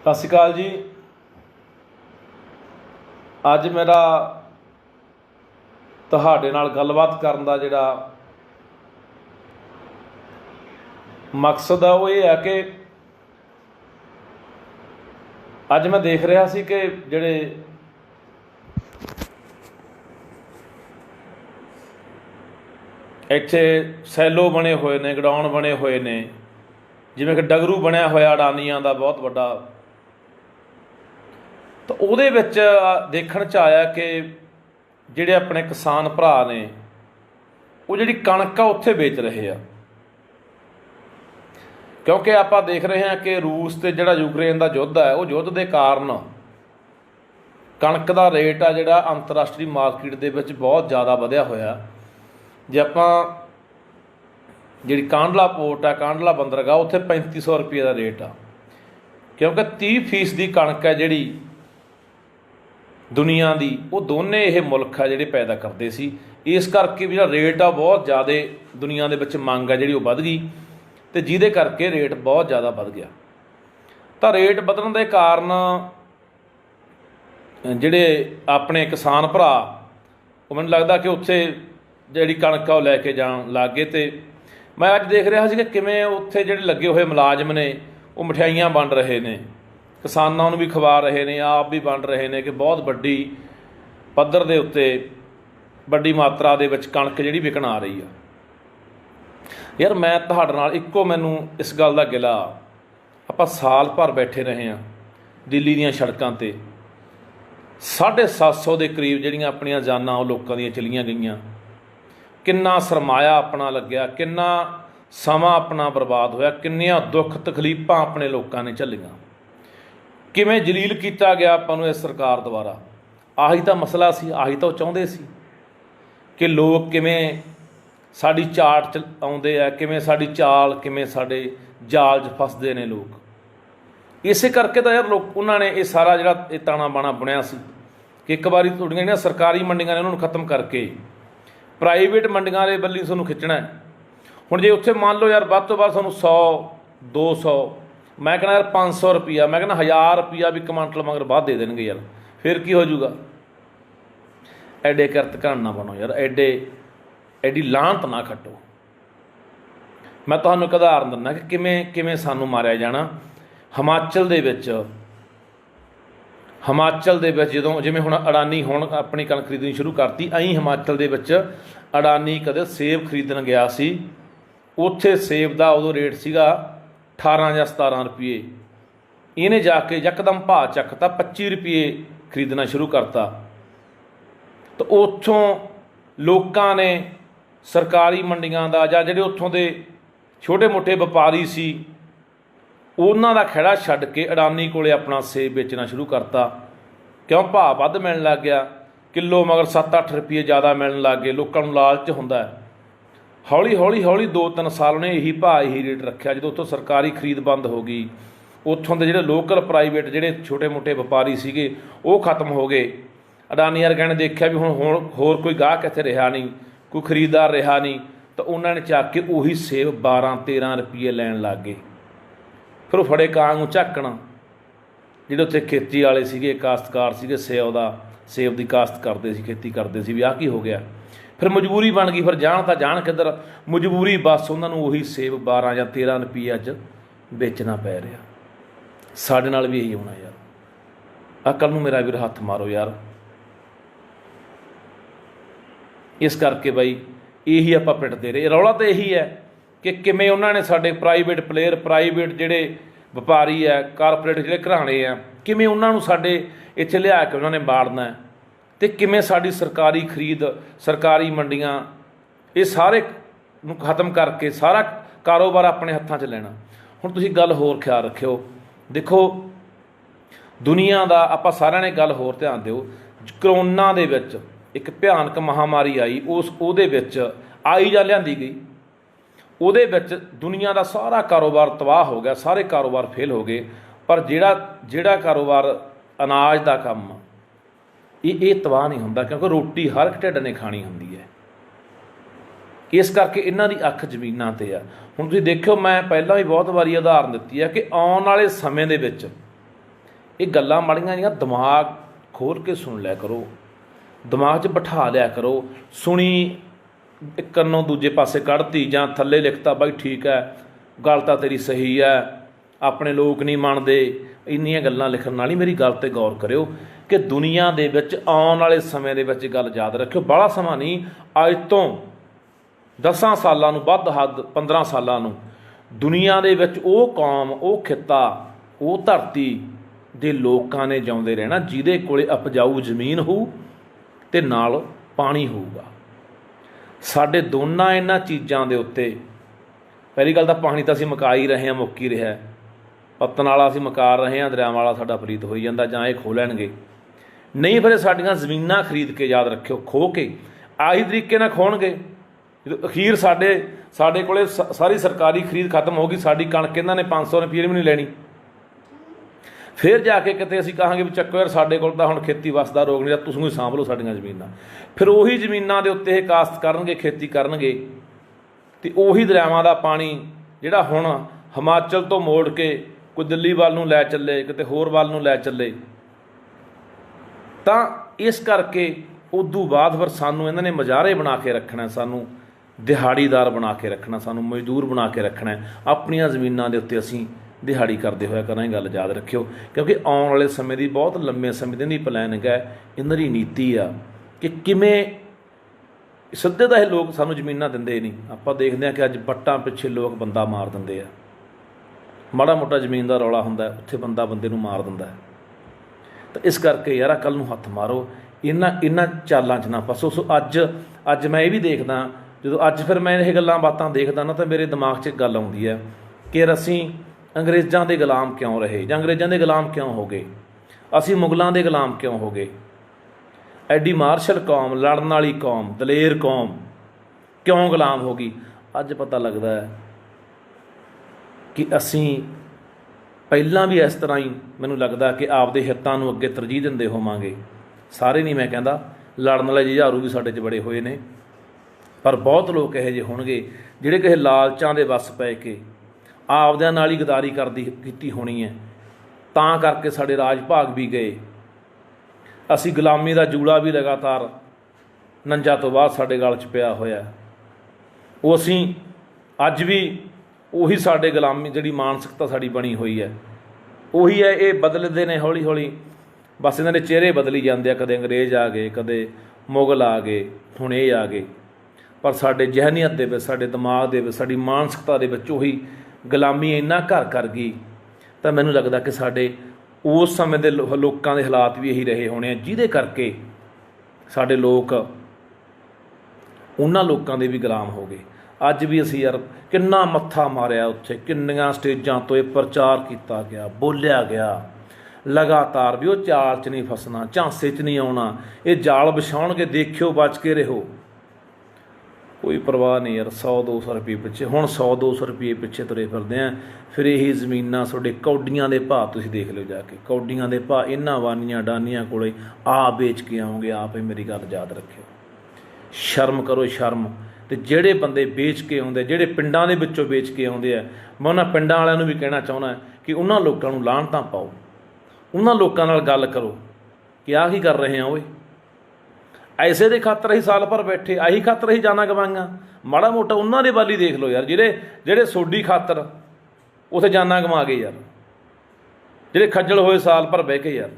ਸਤਿ ਸ਼੍ਰੀ ਅਕਾਲ ਜੀ। ਅੱਜ ਮੇਰਾ ਤੁਹਾਡੇ ਨਾਲ ਗੱਲਬਾਤ ਕਰਨ ਦਾ ਜਿਹੜਾ ਮਕਸਦ ਆ, ਉਹ ਇਹ ਹੈ ਕਿ ਅੱਜ ਮੈਂ ਦੇਖ ਰਿਹਾ ਸੀ ਕਿ ਜਿਹੜੇ ਇੱਥੇ ਸੈਲੋ ਬਣੇ ਹੋਏ ਨੇ ਗਡਾਉਣ ਬਣੇ ਹੋਏ ਨੇ, ਜਿਵੇਂ ਕਿ ਡਗਰੂ ਬਣਿਆ ਹੋਇਆ, ਅਡਾਨੀਆਂ ਦਾ ਬਹੁਤ ਵੱਡਾ ਉਹਦੇ ਵਿੱਚ ਦੇਖਣ ਚ ਆਇਆ ਕਿ ਜਿਹੜੇ ਆਪਣੇ ਕਿਸਾਨ ਭਰਾ ਨੇ, ਉਹ ਜਿਹੜੀ ਕਣਕ ਆ, ਉੱਥੇ ਵੇਚ ਰਹੇ ਆ। ਕਿਉਂਕਿ ਆਪਾਂ ਦੇਖ ਰਹੇ ਹਾਂ ਕਿ ਰੂਸ ਤੇ ਜਿਹੜਾ ਯੂਕਰੇਨ ਦਾ ਯੁੱਧ ਹੈ ਉਹ ਯੁੱਧ ਦੇ ਕਾਰਨ ਕਣਕ ਦਾ ਰੇਟ ਆ ਜਿਹੜਾ ਅੰਤਰਰਾਸ਼ਟਰੀ ਮਾਰਕੀਟ ਦੇ ਵਿੱਚ ਬਹੁਤ ਜ਼ਿਆਦਾ ਵਧਿਆ ਹੋਇਆ। ਜੇ ਆਪਾਂ ਜਿਹੜੀ ਕਾਂਡਲਾ ਪੋਰਟ ਆ, ਕਾਂਡਲਾ ਬੰਦਰਗਾਹ, ਉੱਥੇ 3500 ਰੁਪਏ ਦਾ ਰੇਟ ਆ। ਕਿਉਂਕਿ 30% ਦੀ ਕਣਕ ਹੈ ਜਿਹੜੀ ਦੁਨੀਆ ਦੀ, ਉਹ ਦੋਨੇ ਇਹ ਮੁਲਕ ਆ ਜਿਹੜੇ ਪੈਦਾ ਕਰਦੇ ਸੀ। ਇਸ ਕਰਕੇ ਵੀ ਜਿਹੜਾ ਰੇਟ ਆ ਬਹੁਤ ਜ਼ਿਆਦਾ, ਦੁਨੀਆ ਦੇ ਵਿੱਚ ਮੰਗ ਆ ਜਿਹੜੀ ਉਹ ਵੱਧ ਗਈ। ਤੇ ਜਿਹਦੇ ਕਰਕੇ ਰੇਟ ਬਹੁਤ ਜ਼ਿਆਦਾ ਵੱਧ ਗਿਆ। ਤਾਂ ਰੇਟ ਵਧਣ ਦੇ ਕਾਰਨ ਜਿਹੜੇ ਆਪਣੇ ਕਿਸਾਨ ਭਰਾ, ਉਹ ਮੈਨੂੰ ਲੱਗਦਾ ਕਿ ਉੱਥੇ ਜਿਹੜੀ ਕਣਕ ਆ ਉਹ ਲੈ ਕੇ ਜਾਣ ਲੱਗੇ ਤੇ ਮੈਂ ਅੱਜ ਦੇਖ ਰਿਹਾ ਸੀ ਕਿ ਕਿਵੇਂ ਉੱਥੇ ਜਿਹੜੇ ਲੱਗੇ ਹੋਏ ਮੁਲਾਜ਼ਮ ਨੇ, ਉਹ ਮਠਿਆਈਆਂ ਵੰਡ ਰਹੇ ਨੇ। ਕਿਸਾਨਾਂ ਨੂੰ ਵੀ ਖਵਾ ਰਹੇ ਨੇ, ਆਪ ਵੀ ਵੰਡ ਰਹੇ ਨੇ ਕਿ ਬਹੁਤ ਵੱਡੀ ਪੱਧਰ ਦੇ ਉੱਤੇ ਵੱਡੀ ਮਾਤਰਾ ਦੇ ਵਿੱਚ ਕਣਕ ਜਿਹੜੀ ਵਿਕਣ ਆ ਰਹੀ ਆ। ਯਾਰ ਮੈਂ ਤੁਹਾਡੇ ਨਾਲ ਇੱਕੋ ਮੈਨੂੰ ਇਸ ਗੱਲ ਦਾ ਗਿਲਾ। ਆਪਾਂ ਸਾਲ ਭਰ ਬੈਠੇ ਰਹੇ ਆ ਦਿੱਲੀ ਦੀਆਂ ਸੜਕਾਂ ਤੇ। 750 ਦੇ ਕਰੀਬ ਜਿਹੜੀਆਂ ਆਪਣੀਆਂ ਜਾਨਾਂ ਉਹ ਲੋਕਾਂ ਦੀਆਂ ਚਲੀਆਂ ਗਈਆਂ। ਕਿੰਨਾ ਸਰਮਾਇਆ ਆਪਣਾ ਲੱਗਿਆ, ਕਿੰਨਾ ਸਮਾਂ ਆਪਣਾ ਬਰਬਾਦ ਹੋਇਆ, ਕਿੰਨੀਆਂ ਦੁੱਖ ਤਕਲੀਫਾਂ ਆਪਣੇ ਲੋਕਾਂ ਨੇ ਝੱਲੀਆਂ। ਕਿਵੇਂ ਜਲੀਲ ਕੀਤਾ ਗਿਆ ਆਪਾਂ ਨੂੰ ਇਸ ਸਰਕਾਰ ਦੁਆਰਾ? ਆਹੀ ਤਾਂ ਮਸਲਾ ਸੀ, ਆਹੀ ਤਾਂ ਉਹ ਚਾਹੁੰਦੇ ਸੀ ਕਿ ਲੋਕ ਕਿਵੇਂ ਸਾਡੀ ਚਾਟ ਚ ਆਉਂਦੇ ਆ, ਕਿਵੇਂ ਸਾਡੀ ਚਾਲ, ਕਿਵੇਂ ਸਾਡੇ ਜਾਲ 'ਚ ਫਸਦੇ ਨੇ ਲੋਕ। ਇਸੇ ਕਰਕੇ ਤਾਂ ਯਾਰ ਲੋਕ, ਉਹਨਾਂ ਨੇ ਇਹ ਸਾਰਾ ਜਿਹੜਾ ਇਹ ਤਾਣਾ ਬਾਣਾ ਬਣਿਆ ਸੀ ਕਿ ਇੱਕ ਵਾਰੀ ਤੁਹਾਡੀਆਂ ਜਿਹੜੀਆਂ ਸਰਕਾਰੀ ਮੰਡੀਆਂ ਨੇ, ਉਹਨਾਂ ਨੂੰ ਖਤਮ ਕਰਕੇ ਪ੍ਰਾਈਵੇਟ ਮੰਡੀਆਂ ਦੇ ਬੱਲੀ ਤੁਹਾਨੂੰ ਖਿੱਚਣਾ ਹੁਣ ਜੇ ਉੱਥੇ ਮੰਨ ਲਓ ਯਾਰ ਵੱਧ ਤੋਂ ਵੱਧ ਤੁਹਾਨੂੰ 100 200 ਮੈਂ ਕਹਿੰਦਾ ਯਾਰ 500 ਰੁਪਿਆ ਮੈਂ ਕਹਿੰਦਾ 1000 ਰੁਪਿਆ ਵੀ ਕਮਾਂਟਲ ਮਗਰ ਬਾਅਦ ਦੇ ਦੇਣਗੇ ਯਾਰ। ਫਿਰ ਕੀ ਹੋ ਜਾਊਗਾ? ਐਡੇ ਕਰਤ ਘਣ ਨਾ ਬਣੋ ਯਾਰ, ਐਡੇ, ਐਡੀ ਲਾਂਤ ਨਾ ਖੱਟੋ। ਮੈਂ ਤੁਹਾਨੂੰ ਇੱਕ ਉਦਾਹਰਨ ਦਿੰਦਾ ਕਿ ਕਿਵੇਂ ਕਿਵੇਂ ਸਾਨੂੰ ਮਾਰਿਆ ਜਾਣਾ। ਹਿਮਾਚਲ ਦੇ ਵਿੱਚ, ਹਿਮਾਚਲ ਦੇ ਵਿੱਚ ਜਦੋਂ, ਜਿਵੇਂ ਹੁਣ ਅਡਾਨੀ ਹੁਣ ਆਪਣੀ ਕਣਕ ਖਰੀਦਣੀ ਸ਼ੁਰੂ ਕਰਤੀ, ਐਂ ਹਿਮਾਚਲ ਦੇ ਵਿੱਚ ਅਡਾਨੀ ਕਦੇ ਸੇਬ ਖਰੀਦਣ ਗਿਆ ਸੀ। ਉੱਥੇ ਸੇਬ ਦਾ ਉਦੋਂ ਰੇਟ ਸੀਗਾ 18 ਜਾਂ 17 ਰੁਪਏ। ਇਹਨੇ ਜਾ ਕੇ ਯਕਦਮ ਭਾਅ ਚੱਕਤਾ 25 ਰੁਪਏ ਖਰੀਦਣਾ ਸ਼ੁਰੂ ਕਰਤਾ। ਤਾਂ ਉੱਥੋਂ ਲੋਕਾਂ ਨੇ ਸਰਕਾਰੀ ਮੰਡੀਆਂ ਦਾ ਜਾਂ ਜਿਹੜੇ ਉੱਥੋਂ ਦੇ ਛੋਟੇ-ਮੋਟੇ ਵਪਾਰੀ ਸੀ, ਉਹਨਾਂ ਦਾ ਖੜਾ ਛੱਡ ਕੇ ਅਡਾਨੀ ਕੋਲੇ ਆਪਣਾ ਸੇਬ ਵੇਚਣਾ ਸ਼ੁਰੂ ਕਰਤਾ। ਕਿਉਂ ਭਾਅ ਵੱਧ ਮਿਲਣ ਲੱਗ ਗਿਆ? ਕਿਲੋ ਮਗਰ 7-8 ਰੁਪਏ ਜ਼ਿਆਦਾ ਮਿਲਣ ਲੱਗ ਗਏ। ਲੋਕਾਂ ਨੂੰ ਲਾਲਚ ਹੁੰਦਾ ਹੈ। ਹੌਲੀ ਹੌਲੀ ਹੌਲੀ 2-3 ਸਾਲ ਉਹਨੇ ਇਹੀ ਭਾਅ ਇਹੀ ਰੇਟ ਰੱਖਿਆ, ਜਦੋਂ ਉੱਥੋਂ ਸਰਕਾਰੀ ਖਰੀਦ ਬੰਦ ਹੋ ਗਈ, ਉੱਥੋਂ ਦੇ ਜਿਹੜੇ ਲੋਕਲ ਪ੍ਰਾਈਵੇਟ ਜਿਹੜੇ ਛੋਟੇ-ਮੋਟੇ ਵਪਾਰੀ ਸੀਗੇ, ਉਹ ਖਤਮ ਹੋ ਗਏ। ਅਡਾਨੀ ਵਰਗਿਆਂ ਨੇ ਦੇਖਿਆ ਵੀ ਹੁਣ ਹੁਣ ਹੋਰ ਕੋਈ ਗਾਹਕ ਇੱਥੇ ਰਿਹਾ ਨਹੀਂ, ਕੋਈ ਖਰੀਦਦਾਰ ਰਿਹਾ ਨਹੀਂ, ਤਾਂ ਉਹਨਾਂ ਨੇ ਚੱਕ ਕੇ ਉਹੀ ਸੇਬ 12-13 ਰੁਪਏ ਲੈਣ ਲੱਗ ਗਏ। ਫਿਰ ਉਹ ਫੜੇ ਕਾਂ ਨੂੰ ਝਾਕਣਾ। ਜਿਹੜੇ ਉੱਥੇ ਖੇਤੀ ਵਾਲੇ ਸੀਗੇ, ਕਾਸ਼ਤਕਾਰ ਸੀਗੇ ਸੇਬ ਦਾ ਸੇਬ ਦੀ ਕਾਸ਼ਤ ਕਰਦੇ ਸੀ, ਖੇਤੀ ਕਰਦੇ ਸੀ ਵੀ ਆਹ ਕੀ ਹੋ ਗਿਆ? ਫਿਰ ਮਜਬੂਰੀ ਬਣ ਗਈ, ਫਿਰ ਜਾਣ ਤਾਂ ਜਾਣ ਕਿੱਧਰ। ਮਜਬੂਰੀ ਬਸ ਉਹਨਾਂ ਨੂੰ ਉਹੀ ਸੇਬ 12 ਜਾਂ 13 ਰੁਪਏ ਅੱਜ ਵੇਚਣਾ ਪੈ ਰਿਹਾ। ਸਾਡੇ ਨਾਲ ਵੀ ਇਹੀ ਹੋਣਾ ਯਾਰ। ਅਕਲ ਨੂੰ ਮੇਰਾ ਵੀਰ ਹੱਥ ਮਾਰੋ ਯਾਰ। ਇਸ ਕਰਕੇ ਬਾਈ, ਇਹੀ ਆਪਾਂ ਪਿੱਟਦੇ ਰਹੇ। ਰੌਲਾ ਤਾਂ ਇਹੀ ਹੈ ਕਿ ਕਿਵੇਂ ਉਹਨਾਂ ਨੇ ਸਾਡੇ ਪ੍ਰਾਈਵੇਟ ਪਲੇਅਰ ਪ੍ਰਾਈਵੇਟ ਜਿਹੜੇ ਵਪਾਰੀ ਹੈ ਕਾਰਪੋਰੇਟ ਜਿਹੜੇ ਘਰਾਣੇ ਆ, ਕਿਵੇਂ ਉਹਨਾਂ ਨੂੰ ਸਾਡੇ ਇੱਥੇ ਲਿਆ ਕੇ ਉਹਨਾਂ ਨੇ ਬਾੜਨਾ ਹੈ। ਤੇ ਕਿਵੇਂ ਸਾਡੀ ਸਰਕਾਰੀ ਖਰੀਦ, ਸਰਕਾਰੀ ਮੰਡੀਆਂ, ਇਹ ਸਾਰੇ ਨੂੰ ਖਤਮ ਕਰਕੇ ਸਾਰਾ ਕਾਰੋਬਾਰ ਆਪਣੇ ਹੱਥਾਂ 'ਚ ਲੈਣਾ। ਹੁਣ ਤੁਸੀਂ ਗੱਲ ਹੋਰ ਖਿਆਲ ਰੱਖਿਓ। ਦੇਖੋ, ਦੁਨੀਆ ਦਾ ਆਪਾਂ ਸਾਰਿਆਂ ਨੇ ਗੱਲ ਹੋਰ ਧਿਆਨ ਦਿਓ। ਕਰੋਨਾ ਦੇ ਵਿੱਚ ਇੱਕ ਭਿਆਨਕ ਮਹਾਮਾਰੀ ਆਈ, ਉਸ, ਉਹਦੇ ਵਿੱਚ ਆਈ ਜਾਂ ਲਿਆਂਦੀ ਗਈ। ਉਹਦੇ ਵਿੱਚ ਦੁਨੀਆ ਦਾ ਸਾਰਾ ਕਾਰੋਬਾਰ ਤਬਾਹ ਹੋ ਗਿਆ, ਸਾਰੇ ਕਾਰੋਬਾਰ ਫੇਲ ਹੋ ਗਏ। ਪਰ ਜਿਹੜਾ ਜਿਹੜਾ ਕਾਰੋਬਾਰ ਅਨਾਜ ਦਾ ਕੰਮ ਇਹ ਇਹ ਤਬਾਹ ਨਹੀਂ ਹੁੰਦਾ ਕਿਉਂਕਿ ਰੋਟੀ ਹਰ ਇੱਕ ਢਿੱਡ ਨੇ ਖਾਣੀ ਹੁੰਦੀ ਹੈ। ਇਸ ਕਰਕੇ ਇਹਨਾਂ ਦੀ ਅੱਖ ਜ਼ਮੀਨਾਂ ਤੇ ਆ। ਹੁਣ ਤੁਸੀਂ ਦੇਖਿਓ, ਮੈਂ ਪਹਿਲਾਂ ਵੀ ਬਹੁਤ ਵਾਰੀ ਉਦਾਹਰਨ ਦਿੱਤੀ ਹੈ ਕਿ ਆਉਣ ਵਾਲੇ ਸਮੇਂ ਦੇ ਵਿੱਚ ਇਹ ਗੱਲਾਂ ਮਾੜੀਆਂ ਜੀਆਂ ਦਿਮਾਗ ਖੋਲ ਕੇ ਸੁਣ ਲਿਆ ਕਰੋ। ਦਿਮਾਗ 'ਚ ਬਿਠਾ ਲਿਆ ਕਰੋ। ਸੁਣੀ ਇੱਕ ਕੰਨੋਂ ਦੂਜੇ ਪਾਸੇ ਕੱਢਤੀ ਜਾਂ ਥੱਲੇ ਲਿਖਤਾ, ਬਾਈ ਠੀਕ ਹੈ, ਗੱਲ ਤਾਂ ਤੇਰੀ ਸਹੀ ਹੈ, ਆਪਣੇ ਲੋਕ ਨਹੀਂ ਮੰਨਦੇ। ਇੰਨੀਆਂ ਗੱਲਾਂ ਲਿਖਣ ਨਾਲ ਹੀ ਮੇਰੀ ਗੱਲ ਤੇ ਗੌਰ ਕਰਿਓ ਕਿ ਦੁਨੀਆ ਦੇ ਵਿੱਚ ਆਉਣ ਵਾਲੇ ਸਮੇਂ ਦੇ ਵਿੱਚ ਗੱਲ ਯਾਦ ਰੱਖਿਓ, ਬਾਹਲਾ ਸਮਾਂ ਨਹੀਂ, ਅੱਜ ਤੋਂ 10 ਸਾਲਾਂ ਨੂੰ ਵੱਧ ਹੱਦ 15 ਸਾਲਾਂ ਨੂੰ, ਦੁਨੀਆ ਦੇ ਵਿੱਚ ਉਹ ਕੌਮ, ਉਹ ਖਿੱਤਾ, ਉਹ ਧਰਤੀ ਦੇ ਲੋਕਾਂ ਨੇ ਜਿਉਂਦੇ ਰਹਿਣਾ, ਜਿਹਦੇ ਕੋਲੇ ਉਪਜਾਊ ਜ਼ਮੀਨ ਹੋਊ ਤੇ ਨਾਲ ਪਾਣੀ ਹੋਊਗਾ। ਸਾਡੇ ਦੋਨਾਂ ਇਹਨਾਂ ਚੀਜ਼ਾਂ ਦੇ ਉੱਤੇ, ਪਹਿਲੀ ਗੱਲ ਤਾਂ ਪਾਣੀ ਤਾਂ ਅਸੀਂ ਮੁਕਾ ਹੀ ਰਹੇ ਹਾਂ, ਮੁੱਕ ਹੀ। ਰਿਹਾ ਪੱਤਨ ਵਾਲਾ ਅਸੀਂ ਮਕਾਰ ਰਹੇ ਹਾਂ, ਦਰਿਆਵਾਂ ਵਾਲਾ ਸਾਡਾ ਫਰੀਦ ਹੋਈ ਜਾਂਦਾ, ਜਾਂ ਇਹ ਖੋ ਲੈਣਗੇ। ਨਹੀਂ ਫਿਰ ਸਾਡੀਆਂ ਜ਼ਮੀਨਾਂ ਖਰੀਦ ਕੇ ਯਾਦ ਰੱਖਿਓ ਖੋ ਕੇ। ਆਹੀ ਤਰੀਕੇ ਨਾਲ ਖੋਣਗੇ ਜਦੋਂ ਅਖੀਰ ਸਾਡੇ ਸਾਡੇ ਕੋਲੇ ਸ- ਸਾਰੀ ਸਰਕਾਰੀ ਖਰੀਦ ਖਤਮ ਹੋ ਗਈ, ਸਾਡੀ ਕਣਕ ਇਹਨਾਂ ਨੇ 500 ਰੁਪਏ ਵੀ ਨਹੀਂ ਲੈਣੀ। ਫਿਰ ਜਾ ਕੇ ਕਿਤੇ ਅਸੀਂ ਕਹਾਂਗੇ ਵੀ ਚੱਕੋ ਯਾਰ, ਸਾਡੇ ਕੋਲ ਤਾਂ ਹੁਣ ਖੇਤੀ ਵਸਦਾ ਰੋਗ ਨਹੀਂ ਤੁਸੀਂ ਹੀ ਸਾਂਭ ਲਓ ਸਾਡੀਆਂ ਜ਼ਮੀਨਾਂ। ਫਿਰ ਉਹੀ ਜ਼ਮੀਨਾਂ ਦੇ ਉੱਤੇ ਇਹ ਕਾਸ਼ਤ ਕਰਨਗੇ, ਖੇਤੀ ਕਰਨਗੇ। ਤੇ ਉਹੀ ਦਰਿਆਵਾਂ ਦਾ ਪਾਣੀ ਜਿਹੜਾ ਹੁਣ ਹਿਮਾਚਲ ਤੋਂ ਮੋੜ ਕੇ ਕੋਈ ਦਿੱਲੀ ਵੱਲ ਨੂੰ ਲੈ ਚੱਲੇ, ਕਿਤੇ ਹੋਰ ਵੱਲ ਨੂੰ ਲੈ ਚੱਲੇ। ਤਾਂ ਇਸ ਕਰਕੇ ਉਦੋਂ ਬਾਅਦ ਫਿਰ ਸਾਨੂੰ ਇਹਨਾਂ ਨੇ ਮਜ਼ਾਰੇ ਬਣਾ ਕੇ ਰੱਖਣਾ, ਸਾਨੂੰ ਦਿਹਾੜੀਦਾਰ ਬਣਾ ਕੇ ਰੱਖਣਾ, ਸਾਨੂੰ ਮਜ਼ਦੂਰ ਬਣਾ ਕੇ ਰੱਖਣਾ। ਆਪਣੀਆਂ ਜ਼ਮੀਨਾਂ ਦੇ ਉੱਤੇ ਅਸੀਂ ਦਿਹਾੜੀ ਕਰਦੇ ਹੋਇਆ ਕਰਾਂਗੇ ਗੱਲ ਯਾਦ ਰੱਖਿਓ। ਕਿਉਂਕਿ ਆਉਣ ਵਾਲੇ ਸਮੇਂ ਦੀ ਬਹੁਤ ਲੰਮੇ ਸਮੇਂ ਦੀ ਪਲੈਨਿੰਗ ਹੈ ਇਹਨਾਂ ਦੀ ਨੀਤੀ ਆ ਕਿ ਕਿਵੇਂ ਸਿੱਧੇ ਤਾਂ ਇਹ ਲੋਕ ਸਾਨੂੰ ਜ਼ਮੀਨਾਂ ਦਿੰਦੇ ਨਹੀਂ। ਆਪਾਂ ਦੇਖਦੇ ਹਾਂ ਕਿ ਅੱਜ ਬੱਟਾਂ ਪਿੱਛੇ ਲੋਕ ਬੰਦਾ ਮਾਰ ਦਿੰਦੇ ਆ। ਮਾੜਾ ਮੋਟਾ ਜ਼ਮੀਨ ਦਾ ਰੌਲਾ ਹੁੰਦਾ ਉੱਥੇ ਬੰਦਾ ਬੰਦੇ ਨੂੰ ਮਾਰ ਦਿੰਦਾ ਤਾਂ ਇਸ ਕਰਕੇ ਯਾਰਾ ਕੱਲ ਨੂੰ ਹੱਥ ਮਾਰੋ। ਇਹਨਾਂ ਇਹਨਾਂ ਚਾਲਾਂ 'ਚ ਨਾ ਫਸੋ। ਸੋ ਅੱਜ ਅੱਜ ਮੈਂ ਇਹ ਵੀ ਦੇਖਦਾ, ਜਦੋਂ ਅੱਜ ਫਿਰ ਮੈਂ ਇਹ ਗੱਲਾਂ ਬਾਤਾਂ ਦੇਖਦਾ ਨਾ, ਤਾਂ ਮੇਰੇ ਦਿਮਾਗ 'ਚ ਇੱਕ ਗੱਲ ਆਉਂਦੀ ਹੈ ਕਿ ਯਾਰ ਅਸੀਂ ਅੰਗਰੇਜ਼ਾਂ ਦੇ ਗੁਲਾਮ ਕਿਉਂ ਰਹੇ? ਜਾਂ ਅੰਗਰੇਜ਼ਾਂ ਦੇ ਗੁਲਾਮ ਕਿਉਂ ਹੋ ਗਏ? ਅਸੀਂ ਮੁਗਲਾਂ ਦੇ ਗੁਲਾਮ ਕਿਉਂ ਹੋ ਗਏ? ਐਡੀ ਮਾਰਸ਼ਲ ਕੌਮ, ਲੜਨ ਵਾਲੀ ਕੌਮ, ਦਲੇਰ ਕੌਮ ਕਿਉਂ ਗੁਲਾਮ ਹੋ ਗਈ? ਅੱਜ ਪਤਾ ਲੱਗਦਾ ਹੈ ਕਿ ਅਸੀਂ ਪਹਿਲਾਂ ਵੀ ਇਸ ਤਰ੍ਹਾਂ ਹੀ ਮੈਨੂੰ ਲੱਗਦਾ ਕਿ ਆਪਦੇ ਹਿੱਤਾਂ ਨੂੰ ਅੱਗੇ ਤਰਜੀਹ ਦਿੰਦੇ ਹੋਵਾਂਗੇ। ਸਾਰੇ ਨਹੀਂ ਮੈਂ ਕਹਿੰਦਾ, ਲੜਨ ਵਾਲੇ ਜੁਝਾਰੂ ਵੀ ਸਾਡੇ 'ਚ ਬੜੇ ਹੋਏ ਨੇ। ਪਰ ਬਹੁਤ ਲੋਕ ਇਹੋ ਜਿਹੇ ਹੋਣਗੇ ਜਿਹੜੇ ਕਿਸੇ ਲਾਲਚਾਂ ਦੇ ਵੱਸ ਪੈ ਕੇ ਆਪਦਿਆਂ ਨਾਲ ਹੀ ਗਦਾਰੀ ਕਰਦੀ ਕੀਤੀ ਹੋਣੀ ਹੈ। ਤਾਂ ਕਰਕੇ ਸਾਡੇ ਰਾਜ ਭਾਗ ਵੀ ਗਏ। ਅਸੀਂ ਗੁਲਾਮੀ ਦਾ ਜੂੜਾ ਵੀ ਲਗਾਤਾਰ ਨੰਜਾ ਤੋਂ ਬਾਅਦ ਸਾਡੇ ਗਲ 'ਚ ਪਿਆ ਹੋਇਆ। ਉਹ ਅਸੀਂ ਅੱਜ ਵੀ ਉਹੀ ਸਾਡੇ ਗੁਲਾਮੀ, ਜਿਹੜੀ ਮਾਨਸਿਕਤਾ ਸਾਡੀ ਬਣੀ ਹੋਈ ਹੈ। ਉਹੀ ਹੈ, ਇਹ ਬਦਲਦੇ ਨੇ ਹੌਲੀ ਹੌਲੀ ਬਸ ਇਹਨਾਂ ਦੇ ਚਿਹਰੇ ਬਦਲੀ ਜਾਂਦੇ ਆ। ਕਦੇ ਅੰਗਰੇਜ਼ ਆ ਗਏ, ਕਦੇ ਮੁਗਲ ਆ ਗਏ, ਹੁਣ ਇਹ ਆ ਗਏ। ਪਰ ਸਾਡੇ ਜਿਹਨੀਅਤ ਦੇ ਵਿੱਚ, ਸਾਡੇ ਦਿਮਾਗ ਦੇ ਵਿੱਚ, ਸਾਡੀ ਮਾਨਸਿਕਤਾ ਦੇ ਵਿੱਚ ਉਹੀ ਗੁਲਾਮੀ ਇੰਨਾ ਘਰ ਕਰ ਗਈ ਤਾਂ ਮੈਨੂੰ ਲੱਗਦਾ ਕਿ ਸਾਡੇ ਉਸ ਸਮੇਂ ਦੇ ਲੋ- ਲੋਕਾਂ ਦੇ ਹਾਲਾਤ ਵੀ ਇਹੀ ਰਹੇ ਹੋਣੇ ਆ, ਜਿਹਦੇ ਕਰਕੇ ਸਾਡੇ ਲੋਕ, ਉਹਨਾਂ ਲੋਕਾਂ ਦੇ ਵੀ ਗੁਲਾਮ ਹੋ ਗਏ। ਅੱਜ ਵੀ ਅਸੀਂ ਯਾਰ ਕਿੰਨਾ ਮੱਥਾ ਮਾਰਿਆ ਉੱਥੇ, ਕਿੰਨੀਆਂ ਸਟੇਜਾਂ ਤੋਂ ਇਹ ਪ੍ਰਚਾਰ ਕੀਤਾ ਗਿਆ, ਬੋਲਿਆ ਗਿਆ। ਲਗਾਤਾਰ ਵੀ ਉਹ ਚਾਲ 'ਚ ਨਹੀਂ ਫਸਣਾ, ਝਾਂਸੇ 'ਚ ਨਹੀਂ ਆਉਣਾ, ਇਹ ਜਾਲ ਵਿਛਾਉਣਗੇ, ਦੇਖਿਓ ਬਚ ਕੇ ਰਹੋ। ਕੋਈ ਪਰਵਾਹ ਨਹੀਂ ਯਾਰ 100 200 ਰੁਪਏ ਪਿੱਛੇ, ਹੁਣ 100 200 ਰੁਪਏ ਪਿੱਛੇ ਤੁਰੇ ਫਿਰਦੇ ਆ। ਫਿਰ ਇਹੀ ਜ਼ਮੀਨਾਂ ਤੁਹਾਡੇ ਕੌਡੀਆਂ ਦੇ ਭਾਅ ਤੁਸੀਂ ਦੇਖ ਲਿਓ ਜਾ ਕੇ। ਕੌਡੀਆਂ ਦੇ ਭਾਅ ਇਹਨਾਂ ਵਾਨੀਆਂ ਡਾਨੀਆਂ ਕੋਲੇ ਆ ਵੇਚ ਕੇ ਆਉਂਗੇ, ਆਪੇ ਮੇਰੀ ਗੱਲ ਯਾਦ ਰੱਖਿਓ। ਸ਼ਰਮ ਕਰੋ, ਸ਼ਰਮ। ਤੇ ਜਿਹੜੇ ਬੰਦੇ ਵੇਚ ਕੇ ਆਉਂਦੇ ਜਿਹੜੇ ਪਿੰਡਾਂ ਦੇ ਵਿੱਚੋਂ ਵੇਚ ਕੇ ਆਉਂਦੇ ਆ, ਮੈਂ ਉਹਨਾਂ ਪਿੰਡਾਂ ਵਾਲਿਆਂ ਨੂੰ ਵੀ ਕਹਿਣਾ ਚਾਹੁੰਦਾ ਕਿ ਉਹਨਾਂ ਲੋਕਾਂ ਨੂੰ ਲਾਹਣਤਾਂ ਪਾਓ। ਉਹਨਾਂ ਲੋਕਾਂ ਨਾਲ ਗੱਲ ਕਰੋ ਕਿ ਆਹ ਕੀ ਕਰ ਰਹੇ ਆ ਓਏ। ਐਸੇ ਦੇ ਖਾਤਰ ਹੀ ਸਾਲ ਭਰ ਬੈਠੇ, ਆਹੀ ਖਾਤਰ ਹੀ ਜਾਣਾ ਗਵਾਈਆਂ ਮਾੜਾ ਮੋਟਾ ਉਹਨਾਂ ਦੇ ਵਾਲੀ ਦੇਖ ਲਓ ਯਾਰ, ਜਿਹੜੇ ਜਿਹੜੇ ਸੋਡੀ ਖਾਤਰ ਉਥੇ ਜਾਨਾਂ ਗਵਾ ਗਏ ਯਾਰ। ਜਿਹੜੇ ਖੱਜਲ ਹੋਏ ਸਾਲ ਭਰ ਬਹਿ ਕੇ ਯਾਰ।